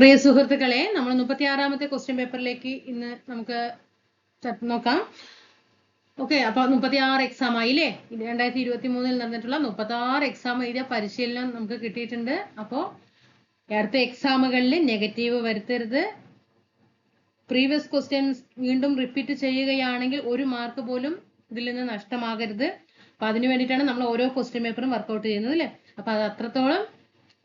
പ്രിയ സുഹൃത്തുക്കളെ നമ്മൾ മുപ്പത്തി ആറാമത്തെ ക്വസ്റ്റ്യൻ പേപ്പറിലേക്ക് ഇന്ന് നമുക്ക് നോക്കാം. ഓക്കെ അപ്പൊ മുപ്പത്തി ആറ് എക്സാം ആയില്ലേ? രണ്ടായിരത്തി ഇരുപത്തി മൂന്നിൽ നടന്നിട്ടുള്ള മുപ്പത്തി ആറ് എക്സാം എഴുതിയ പരിശീലനം നമുക്ക് കിട്ടിയിട്ടുണ്ട്. അപ്പോ അടുത്ത എക്സാമുകളിൽ നെഗറ്റീവ് വരുത്തരുത്. പ്രീവിയസ് ക്വസ്റ്റ്യൻസ് വീണ്ടും റിപ്പീറ്റ് ചെയ്യുകയാണെങ്കിൽ ഒരു മാർക്ക് പോലും ഇതിൽ നിന്ന് നഷ്ടമാകരുത്. അപ്പൊ അതിനു വേണ്ടിയിട്ടാണ് നമ്മൾ ഓരോ ക്വസ്റ്റ്യൻ പേപ്പറും വർക്കൗട്ട് ചെയ്യുന്നത് അല്ലേ അപ്പൊ അത് അത്രത്തോളം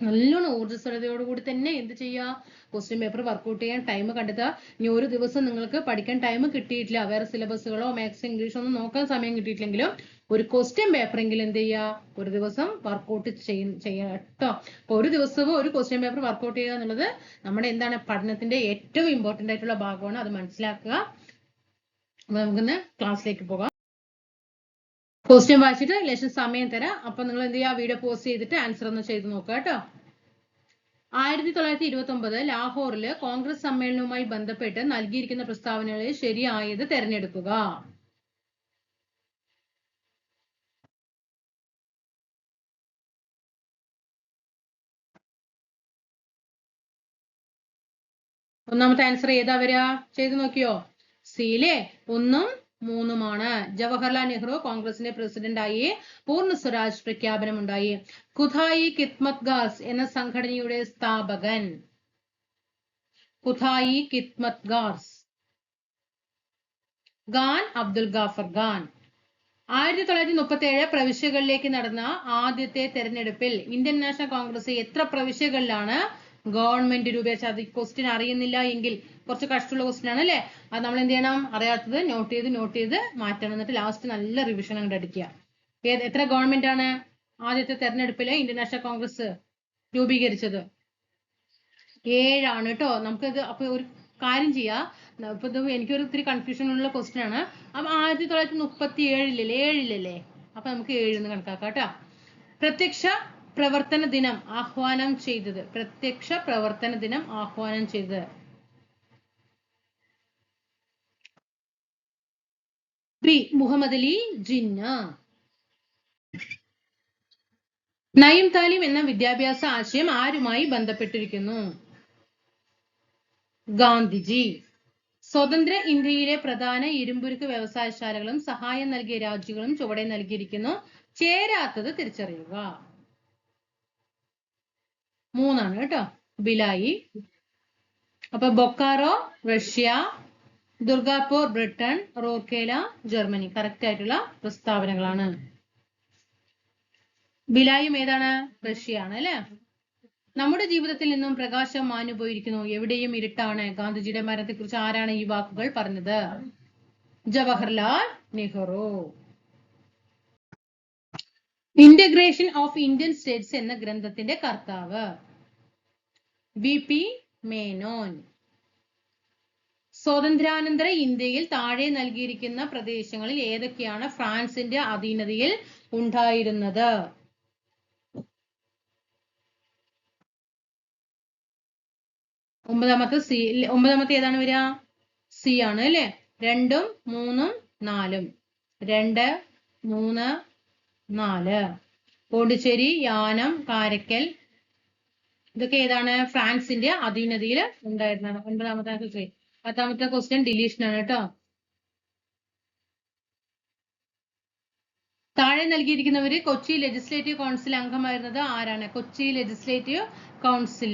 നല്ലോണം ഊർജസ്വലതയോടുകൂടി തന്നെ എന്ത് ചെയ്യുക ക്വസ്റ്റ്യൻ പേപ്പർ വർക്കൗട്ട് ചെയ്യാൻ ടൈം കണ്ടെത്തുക. ഇനി ഒരു ദിവസം നിങ്ങൾക്ക് പഠിക്കാൻ ടൈം കിട്ടിയിട്ടില്ല. വേറെ സിലബസുകളോ മാത്സ് ഇംഗ്ലീഷോ ഒന്നും നോക്കാൻ സമയം കിട്ടിയിട്ടില്ലെങ്കിലും ഒരു ക്വസ്റ്റ്യൻ പേപ്പറെങ്കിലും എന്ത് ചെയ്യുക ഒരു ദിവസം വർക്കൗട്ട് ചെയ്യുക കേട്ടോ അപ്പൊ ഒരു ദിവസവും ഒരു ക്വസ്റ്റ്യൻ പേപ്പർ വർക്കൗട്ട് ചെയ്യുക എന്നുള്ളത് നമ്മുടെ എന്താണ് പഠനത്തിന്റെ ഏറ്റവും ഇമ്പോർട്ടന്റ് ആയിട്ടുള്ള ഭാഗമാണ്. അത് മനസ്സിലാക്കുക. അപ്പൊ നമുക്കിന്ന് ക്ലാസ്സിലേക്ക് പോകാം. ക്വസ്റ്റ്യൻ വായിച്ചിട്ട് ലേശം സമയം തരാം. അപ്പൊ നിങ്ങൾ എന്ത് ചെയ്യുക? വീഡിയോ പോസ്റ്റ് ചെയ്തിട്ട് ആൻസർ ഒന്ന് ചെയ്ത് നോക്കുക കേട്ടോ. ആയിരത്തി തൊള്ളായിരത്തി ഇരുപത്തി ഒമ്പത് ലാഹോറിൽ കോൺഗ്രസ് സമ്മേളനവുമായി ബന്ധപ്പെട്ട് നൽകിയിരിക്കുന്ന പ്രസ്താവനകളിൽ ശരിയായത് തെരഞ്ഞെടുക്കുക. ഒന്നാമത്തെ ആൻസർ ഏതാ വരിക? ചെയ്ത് നോക്കിയോ? സിയിലെ ഒന്നും മൂന്നുമാണ്. ജവഹർലാൽ നെഹ്റു കോൺഗ്രസിന്റെ പ്രസിഡന്റായി പൂർണ സ്വരാജ് പ്രഖ്യാപനമുണ്ടായി. കുഥായി കിത്മത് ഗാസ് എന്ന സംഘടനയുടെ സ്ഥാപകൻ. കുഥായി കിത്മത് ഗാസ് ഖാൻ അബ്ദുൽ ഗാഫർ ഖാൻ. ആയിരത്തി തൊള്ളായിരത്തി മുപ്പത്തി ഏഴ് പ്രവിശ്യകളിലേക്ക് നടന്ന ആദ്യത്തെ തെരഞ്ഞെടുപ്പിൽ ഇന്ത്യൻ നാഷണൽ കോൺഗ്രസ് എത്ര പ്രവിശ്യകളിലാണ്? ഗവൺമെന്റ് രൂപീകരിച്ചത് ക്വസ്റ്റ്യൻ അറിയുന്നില്ല എങ്കിൽ കുറച്ച് കഷ്ടമുള്ള ക്വസ്റ്റ്യൻ ആണ് അല്ലേ? അത് നമ്മൾ എന്ത് ചെയ്യണം? അറിയാത്തത് നോട്ട് ചെയ്ത് നോട്ട് ചെയ്ത് മാറ്റണം. എന്നിട്ട് ലാസ്റ്റ് നല്ല റിവിഷൻ അങ്ങോട്ട് അടിക്കുക ഏത് എത്ര ഗവൺമെന്റ് ആണ് ആദ്യത്തെ തെരഞ്ഞെടുപ്പിലെ ഇന്റർനാഷണൽ നാഷണൽ കോൺഗ്രസ് രൂപീകരിച്ചത്? ഏഴാണ് കേട്ടോ. നമുക്കത് അപ്പൊ ഒരു കാര്യം ചെയ്യാം. ഇപ്പൊ ഇത് എനിക്കൊരു ഇത്തിരി കൺഫ്യൂഷൻ ഉള്ള ക്വസ്റ്റ്യൻ ആണ്. അപ്പൊ ആയിരത്തി തൊള്ളായിരത്തി മുപ്പത്തി ഏഴിലല്ലേ? ഏഴിലല്ലേ അപ്പൊ നമുക്ക് ഏഴെന്ന് കണക്കാക്കാം കേട്ടോ. പ്രത്യക്ഷ പ്രവർത്തന ദിനം ആഹ്വാനം ചെയ്തത്. പ്രത്യക്ഷ പ്രവർത്തന ദിനം ആഹ്വാനം ചെയ്തത്. പി മുഹമ്മദ് അലി ജിന്ന. നയം താലിം എന്ന വിദ്യാഭ്യാസ ആശയം ആരുമായി ബന്ധപ്പെട്ടിരിക്കുന്നു? ഗാന്ധിജി. സ്വതന്ത്ര ഇന്ത്യയിലെ പ്രധാന ഇരുമ്പുരുക്ക് വ്യവസായശാലകളും സഹായം നൽകിയ രാജ്യങ്ങളും ചുവടെ നൽകിയിരിക്കുന്നു. ചേരാത്തത് തിരിച്ചറിയുക. മൂന്നാണ് കേട്ടോ. ബിലായി. അപ്പൊ Bokaro Russia Durgapur Britain Rourkela Germany. Correct ആയിട്ടുള്ള പ്രസ്താവനകളാണ്. ബിലായും ഏതാണ്? റഷ്യയാണ് അല്ലെ? നമ്മുടെ ജീവിതത്തിൽ നിന്നും പ്രകാശം മാഞ്ഞുപോയിരിക്കുന്നു എവിടെയും ഇരുട്ടാണ്. ഗാന്ധിജിയുടെ മരണത്തെക്കുറിച്ച് ആരാണ് ഈ വാക്കുകൾ പറഞ്ഞത്? Jawaharlal Nehru. Integration of Indian states എന്ന ഗ്രന്ഥത്തിന്റെ കർത്താവ്. V P Menon. സ്വാതന്ത്ര്യാനന്തര ഇന്ത്യയിൽ താഴെ നൽകിയിരിക്കുന്ന പ്രദേശങ്ങളിൽ ഏതൊക്കെയാണ് ഫ്രാൻസിന്റെ അധീനതയിൽ ഉണ്ടായിരുന്നത്? ഒമ്പതാമത്തെ സി ഒമ്പതാമത്തെ ഏതാണ് വരിക? സി ആണ് അല്ലെ? രണ്ടും മൂന്നും നാലും. രണ്ട് മൂന്ന് നാല്. പോണ്ടിച്ചേരി യാനം കാരക്കൽ ഇതൊക്കെ ഏതാണ്? ഫ്രാൻസിന്റെ അധീനതയിൽ ഉണ്ടായിരുന്നത് ഒൻപതാമത്തെ പത്താമത്തെ ക്വസ്റ്റ്യൻ ഡിലീഷൻ ആണ് കേട്ടോ. താഴെ നൽകിയിരിക്കുന്നവര് കൊച്ചി ലെജിസ്ലേറ്റീവ് കൗൺസിൽ അംഗമായിരുന്നത് ആരാണ്? Kochi legislative council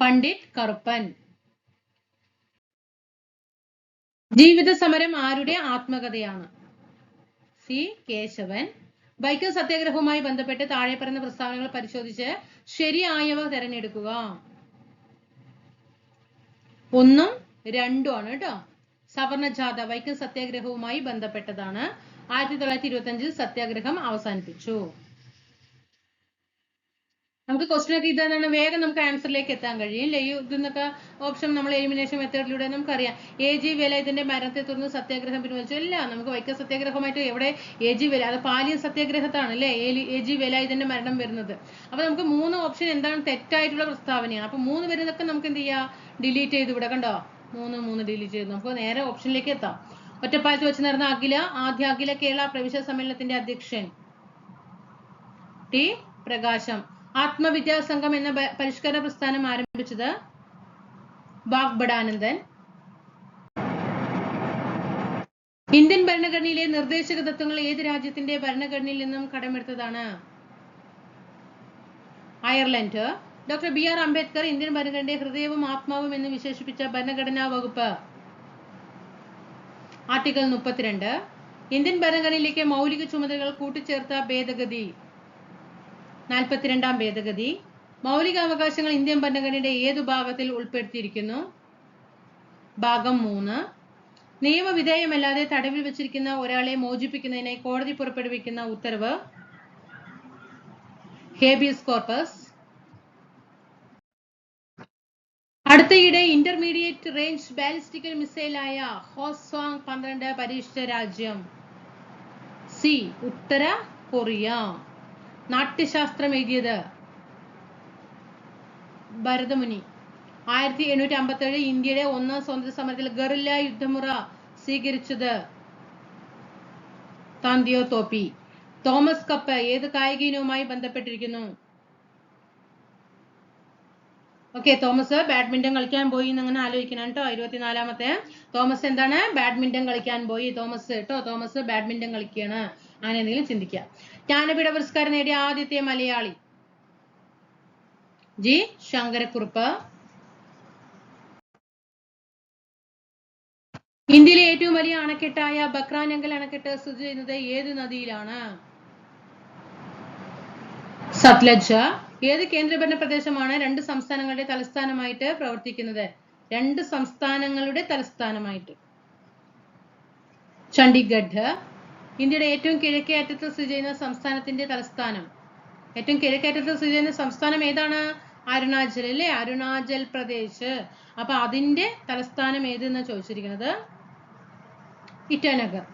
Pandit Karuppan. ജീവിത സമരം ആരുടെ ആത്മകഥയാണ്? സി കേശവൻ. ബൈക്ക് സത്യാഗ്രഹവുമായി ബന്ധപ്പെട്ട് താഴെ പറയുന്ന പ്രസ്താവനകൾ പരിശോധിച്ച് ശരിയായവ തിരഞ്ഞെടുക്കുക. ഒന്നും രണ്ടും ആണ് കേട്ടോ. സവർണ ജാഥ വൈക്കം സത്യാഗ്രഹവുമായി ബന്ധപ്പെട്ടതാണ്. ആയിരത്തി തൊള്ളായിരത്തി ഇരുപത്തി അഞ്ചിൽ സത്യാഗ്രഹം അവസാനിപ്പിച്ചു. നമുക്ക് ക്വസ്റ്റ്യൻ ഒക്കെ ഇതാണ് വേഗം നമുക്ക് ആൻസറിലേക്ക് എത്താൻ കഴിയും ഈ ഇതിന്നൊക്കെ ഓപ്ഷൻ നമ്മൾ എലിമിനേഷൻ മെത്തേഡിലൂടെ നമുക്കറിയാം. എ ജി വില ഇതിന്റെ മരണത്തെ തുടർന്ന് സത്യാഗ്രഹം പിൻവലിച്ചു. അല്ല നമുക്ക് വൈക്കം സത്യാഗ്രഹമായിട്ട് എവിടെ? എ ജി വില. അത് പാലിയ സത്യാഗ്രഹത്താണ് അല്ലേ എ ജി വില ഇതിന്റെ മരണം വരുന്നത്. അപ്പൊ നമുക്ക് മൂന്ന് ഓപ്ഷൻ എന്താണ് തെറ്റായിട്ടുള്ള പ്രസ്താവനയാണ്. അപ്പൊ മൂന്ന് വരുന്നതൊക്കെ നമുക്ക് എന്ത് ചെയ്യാം? ഡിലീറ്റ് ചെയ്ത് ഇവിടെ കണ്ടോ? മൂന്ന് മൂന്ന് ഡിലീറ്റ് ചെയ്ത്. നമുക്ക് നേരെ ഓപ്ഷനിലേക്ക് എത്താം. ഒറ്റപ്പാലത്ത് വെച്ച് നടന്ന അഖില ആദ്യ അഖില കേരള പ്രവിശ്യ സമ്മേളനത്തിന്റെ അധ്യക്ഷൻ. ടി. പ്രകാശം. ആത്മവിദ്യാസംഘം എന്ന പരിഷ്കരണ പ്രസ്ഥാനം ആരംഭിച്ചത് വാഗ്ബടാനന്ദൻ ഇന്ത്യൻ ഭരണഘടനയിലെ നിർദ്ദേശക തത്വങ്ങൾ ഏത് രാജ്യത്തിന്റെ ഭരണഘടനയിൽ നിന്നും കടമെടുത്തതാണ്? Ireland. Doctor B R Ambedkar Indian ഭരണഘടനയുടെ ഹൃദയവും ആത്മാവും എന്ന് വിശേഷിപ്പിച്ച ഭരണഘടനാ വകുപ്പ്. ആർട്ടിക്കിൾ മുപ്പത്തിരണ്ട്. ഇന്ത്യൻ ഭരണഘടനയിലേക്ക് മൗലിക ചുമതലകൾ കൂട്ടിച്ചേർത്ത ഭേദഗതി. നാൽപ്പത്തിരണ്ടാം ഭേദഗതി. മൗലികാവകാശങ്ങൾ ഇന്ത്യൻ ഭരണഘടനയുടെ ഏതു ഭാഗത്തിൽ ഉൾപ്പെടുത്തിയിരിക്കുന്നു? ഭാഗം മൂന്ന്. നിയമവിധേയമല്ലാതെ തടവിൽ വെച്ചിരിക്കുന്ന ഒരാളെ മോചിപ്പിക്കുന്നതിനെ കോടതി പുറപ്പെടുവിക്കുന്ന ഉത്തരവ്. Habeas corpus. അടുത്തയിടെ ഇന്റർമീഡിയറ്റ് റേഞ്ച് ബാലിസ്റ്റിക്കൽ മിസൈലായ ഹോസ്വാങ് പന്ത്രണ്ട് പരീക്ഷിച്ച രാജ്യം. സി. ഉത്തര കൊറിയ. നാട്യശാസ്ത്രം എഴുതിയത് ഭരതമുനി. ആയിരത്തി എണ്ണൂറ്റി അമ്പത്തി ഏഴ് ഇന്ത്യയുടെ ഒന്നാം സ്വാതന്ത്ര്യ സമരത്തിൽ ഗറില്ല യുദ്ധമുറ സ്വീകരിച്ചത് താന്തിയോ തോപ്പി. തോമസ് കപ്പ് ഏത് കായിക ഇനവുമായി ബന്ധപ്പെട്ടിരിക്കുന്നു? ഓക്കെ തോമസ് ബാഡ്മിന്റൺ കളിക്കാൻ പോയി എന്ന് അങ്ങനെ ആലോചിക്കണം കേട്ടോ. ഇരുപത്തിനാലാമത്തെ. തോമസ് എന്താണ്? ബാഡ്മിന്റൺ കളിക്കാൻ പോയി. തോമസ് കേട്ടോ? തോമസ് ബാഡ്മിന്റൺ കളിക്കുകയാണ് അങ്ങനെ എന്തെങ്കിലും ചിന്തിക്കുക. ജ്ഞാനപീഠ പുരസ്കാരം നേടിയ ആദ്യത്തെ മലയാളി. ജി ശങ്കരക്കുറുപ്പ്. ഇന്ത്യയിലെ ഏറ്റവും വലിയ അണക്കെട്ടായ ബക്രാനങ്കൽ അണക്കെട്ട് സ്ഥിതി ചെയ്യുന്നത് ഏത് നദിയിലാണ്? സത്ലജ്. ഏത് കേന്ദ്രഭരണ പ്രദേശമാണ് രണ്ട് സംസ്ഥാനങ്ങളുടെ തലസ്ഥാനമായിട്ട് പ്രവർത്തിക്കുന്നത്? രണ്ട് സംസ്ഥാനങ്ങളുടെ തലസ്ഥാനമായിട്ട്. ചണ്ഡീഗഡ്. ഇന്ത്യയുടെ ഏറ്റവും കിഴക്കേ അറ്റത്ത് സ്ഥിതി ചെയ്യുന്ന സംസ്ഥാനത്തിന്റെ തലസ്ഥാനം. ഏറ്റവും കിഴക്കേ അറ്റത്ത് സ്ഥിതി ചെയ്യുന്ന സംസ്ഥാനം ഏതാണ്? അരുണാചൽ അല്ലേ? അരുണാചൽ പ്രദേശ്. അപ്പൊ അതിന്റെ തലസ്ഥാനം ഏതെന്ന് ചോദിച്ചിരിക്കുന്നത്? ഇറ്റാനഗർ.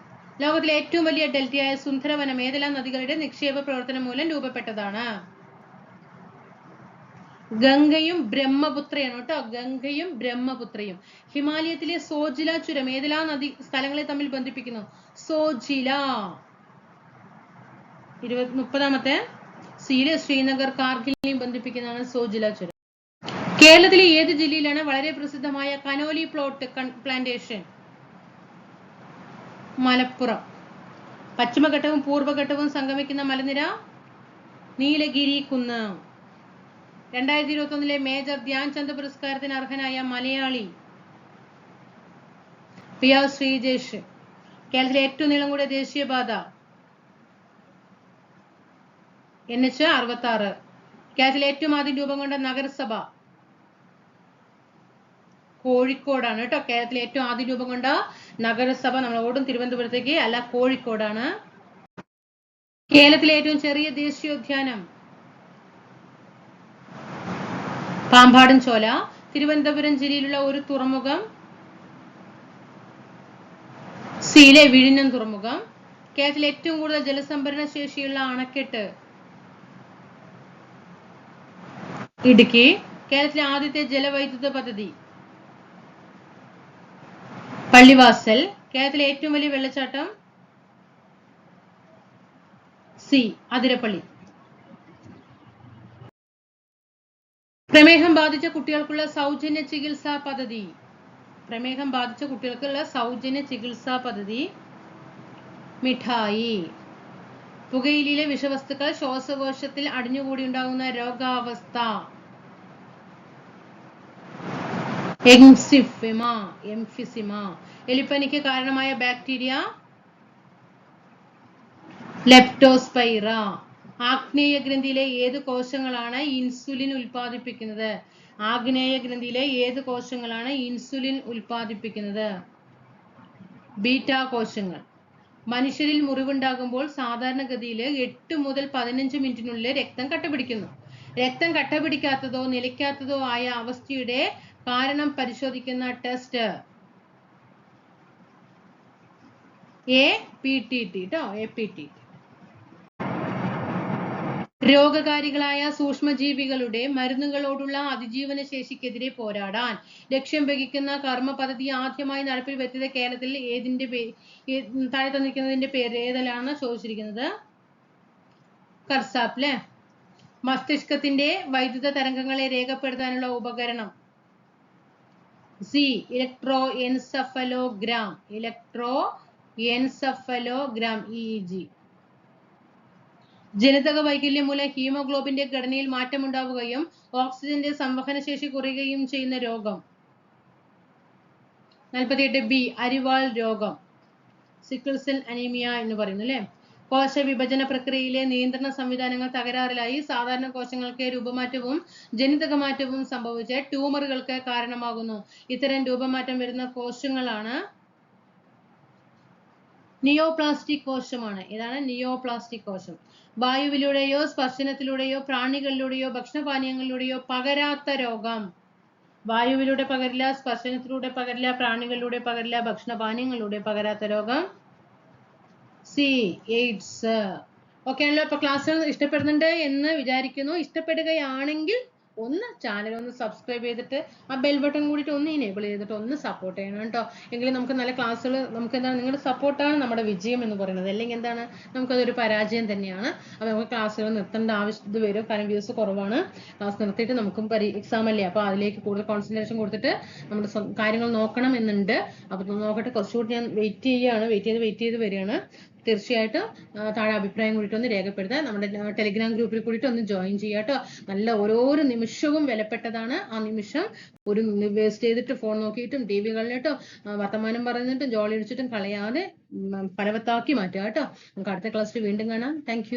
ലോകത്തിലെ ഏറ്റവും വലിയ ഡെൽറ്റയായ സുന്ദരവനം ഏതെല്ലാം നദികളുടെ നിക്ഷേപ പ്രവർത്തനം മൂലം രൂപപ്പെട്ടതാണ്? ഗംഗയും ബ്രഹ്മപുത്രയാണ് കേട്ടോ. ഗംഗയും ബ്രഹ്മപുത്രയും. ഹിമാലയത്തിലെ സോജില ചുരം ഏതെല്ലാം നദി സ്ഥലങ്ങളെ തമ്മിൽ ബന്ധിപ്പിക്കുന്നു? സോജില. ഇരുപത് മുപ്പതാമത്തെ. സീല ശ്രീനഗർ കാർഗിലിനെയും ബന്ധിപ്പിക്കുന്നതാണ് സോജില ചുരം. കേരളത്തിലെ ഏത് ജില്ലയിലാണ് വളരെ പ്രസിദ്ധമായ കനോലി പ്ലോട്ട് പ്ലാന്റേഷൻ? മലപ്പുറം. പശ്ചിമഘട്ടവും പൂർവഘട്ടവും സംഗമിക്കുന്ന മലനിര? നീലഗിരി കുന്ന് രണ്ടായിരത്തി ഇരുപത്തി ഒന്നിലെ മേജർ ധ്യാൻചന്ദ് പുരസ്കാരത്തിന് അർഹനായ മലയാളി പി ആർ ശ്രീജേഷ്. കേരളത്തിലെ ഏറ്റവും നീളം കൂടിയ ദേശീയപാത എൻ എച്ച് അറുപത്തി ആറ് കേരളത്തിലെ ഏറ്റവും ആദ്യം രൂപം കൊണ്ട നഗരസഭ കോഴിക്കോടാണ് കേട്ടോ. കേരളത്തിലെ ഏറ്റവും ആദ്യം രൂപം കൊണ്ട നഗരസഭ നമ്മൾ ഓടും തിരുവനന്തപുരത്തേക്ക് അല്ല കോഴിക്കോടാണ്. കേരളത്തിലെ ഏറ്റവും ചെറിയ ദേശീയോദ്യാനം പാമ്പാടും ചോല. തിരുവനന്തപുരം ജില്ലയിലുള്ള ഒരു തുറമുഖം. സിയിലെ വിഴിഞ്ഞം തുറമുഖം. കേരളത്തിലെ ഏറ്റവും കൂടുതൽ ജലസംഭരണ ശേഷിയുള്ള അണക്കെട്ട് ഇടുക്കി. കേരളത്തിലെ ആദ്യത്തെ ജലവൈദ്യുത പദ്ധതി. പള്ളിവാസൽ. കേരളത്തിലെ ഏറ്റവും വലിയ വെള്ളച്ചാട്ടം സി. അതിരപ്പള്ളി. പ്രമേഹം ബാധിച്ച കുട്ടികൾക്കുള്ള സൗജന്യ ചികിത്സാ പദ്ധതി. പ്രമേഹം ബാധിച്ച കുട്ടികൾക്കുള്ള സൗജന്യ ചികിത്സാ പദ്ധതി. മിഠായി. പുകയിലെ വിഷവസ്തുക്കൾ ശ്വാസകോശത്തിൽ അടിഞ്ഞുകൂടി ഉണ്ടാകുന്ന രോഗാവസ്ഥ. എംസിഫിമ എംഫിസിമ. എലിപ്പനിക്ക് കാരണമായ ബാക്ടീരിയ. ലെപ്റ്റോസ്പൈറ. ആഗ്നേയ ഗ്രന്ഥിയിലെ ഏത് കോശങ്ങളാണ് ഇൻസുലിൻ ഉൽപ്പാദിപ്പിക്കുന്നത്? ആഗ്നേയ ഗ്രന്ഥിയിലെ ഏത് കോശങ്ങളാണ് ഇൻസുലിൻ ഉൽപ്പാദിപ്പിക്കുന്നത്? ബീറ്റ കോശങ്ങൾ. മനുഷ്യരിൽ മുറിവുണ്ടാകുമ്പോൾ സാധാരണഗതിയിൽ എട്ട് മുതൽ പതിനഞ്ച് മിനിറ്റിനുള്ളിൽ രക്തം കട്ടപിടിക്കുന്നു. രക്തം കട്ടപിടിക്കാത്തതോ നിലയ്ക്കാത്തതോ ആയ അവസ്ഥയുടെ കാരണം പരിശോധിക്കുന്ന test. A P T T കേട്ടോ എ പി ടി. രോഗകാരികളായ സൂക്ഷ്മജീവികളുടെ മരുന്നുകളോടുള്ള അതിജീവന ശേഷിക്കെതിരെ പോരാടാൻ ലക്ഷ്യം വഹിക്കുന്ന കർമ്മ പദ്ധതി ആദ്യമായി നടപ്പിൽ വരുത്തിയത് കേരളത്തിൽ ഏതിന്റെ താഴെ തന്നിരിക്കുന്നതിന്റെ പേര് ഏതെല്ലാം ചോദിച്ചിരിക്കുന്നത്? കർസാപ്പ് അല്ലെ മസ്തിഷ്കത്തിന്റെ വൈദ്യുത തരംഗങ്ങളെ രേഖപ്പെടുത്താനുള്ള ഉപകരണം C electroencephalogram electroencephalogram E G. ജനിതക വൈകല്യം മൂലം ഹീമോഗ്ലോബിന്റെ ഘടനയിൽ മാറ്റമുണ്ടാവുകയും ഓക്സിജന്റെ സംവഹന ശേഷി കുറയുകയും ചെയ്യുന്ന രോഗം. നാൽപ്പത്തിയെട്ട് ബി അരിവാൾ രോഗം. സിക്കിൾ സെൽ അനീമിയ എന്ന് പറയുന്നു അല്ലെ? കോശ വിഭജന പ്രക്രിയയിലെ നിയന്ത്രണ സംവിധാനങ്ങൾ തകരാറിലായി സാധാരണ കോശങ്ങൾക്ക് രൂപമാറ്റവും ജനിതക മാറ്റവും സംഭവിച്ച് ട്യൂമറുകൾക്ക് കാരണമാകുന്നു. ഇത്തരം രൂപമാറ്റം വരുന്ന കോശങ്ങളാണ് നിയോപ്ലാസ്റ്റിക് കോശമാണ്. ഇതാണ് നിയോപ്ലാസ്റ്റിക് കോശം. വായുവിലൂടെയോ സ്പർശനത്തിലൂടെയോ പ്രാണികളിലൂടെയോ ഭക്ഷണപാനീയങ്ങളിലൂടെയോ പകരാത്ത രോഗം. വായുവിലൂടെ പകരില്ല സ്പർശനത്തിലൂടെ പകരില്ല പ്രാണികളിലൂടെ പകരില്ല ഭക്ഷണപാനീയങ്ങളിലൂടെ പകരാത്ത രോഗം സി എയ്ഡ്സ് ഓക്കെ ആണല്ലോ. അപ്പൊ ക്ലാസ് ഇഷ്ടപ്പെടുന്നുണ്ട് എന്ന് വിചാരിക്കുന്നു. ഇഷ്ടപ്പെടുകയാണെങ്കിൽ ഒന്ന് ചാനൽ ഒന്ന് സബ്സ്ക്രൈബ് ചെയ്തിട്ട് ആ ബെൽ ബട്ടൺ കൂടിയിട്ട് ഒന്ന് എനേബിൾ ചെയ്തിട്ട് ഒന്ന് സപ്പോർട്ട് ചെയ്യണം കേട്ടോ. എങ്കിലും നമുക്ക് നല്ല ക്ലാസ്സുകൾ നമുക്ക് എന്താണ് നിങ്ങളുടെ സപ്പോർട്ടാണ് നമ്മുടെ വിജയം എന്ന് പറയുന്നത്. അല്ലെങ്കിൽ എന്താണ്? നമുക്കതൊരു പരാജയം തന്നെയാണ്. അപ്പോൾ നമുക്ക് ക്ലാസ്സുകൾ നിർത്തേണ്ട ആവശ്യം വരും. കാരണം വ്യൂസ് കുറവാണ്. ക്ലാസ് നിർത്തിയിട്ട് നമുക്കും പരി എക്സാം അല്ലേ? അപ്പോൾ അതിലേക്ക് കൂടുതൽ കോൺസെൻട്രേഷൻ കൊടുത്തിട്ട് നമ്മുടെ കാര്യങ്ങൾ നോക്കണം എന്നുണ്ട്. അപ്പോൾ നോക്കട്ടെ. കുറച്ചുകൂടി ഞാൻ വെയിറ്റ് ചെയ്യുകയാണ്. വെയിറ്റ് ചെയ്ത് വെയിറ്റ് ചെയ്ത് വരികയാണ്. തീർച്ചയായിട്ടും താഴെ അഭിപ്രായം കൂടിയിട്ട് ഒന്ന് രേഖപ്പെടുത്തുക നമ്മുടെ ടെലിഗ്രാം ഗ്രൂപ്പിൽ കൂടിയിട്ട് ഒന്ന് ജോയിൻ ചെയ്യുക കേട്ടോ നല്ല ഓരോരോ നിമിഷവും വിലപ്പെട്ടതാണ് ആ നിമിഷം. ഒരു വേസ്റ്റ് ചെയ്തിട്ട് ഫോൺ നോക്കിയിട്ടും ടി വി കളിഞ്ഞിട്ടും വർത്തമാനം പറഞ്ഞിട്ടും ജോളി അടിച്ചിട്ടും കളയാതെ ഫലവത്താക്കി മാറ്റുക കേട്ടോ നമുക്ക് അടുത്ത ക്ലാസ്സിൽ വീണ്ടും കാണാം. താങ്ക്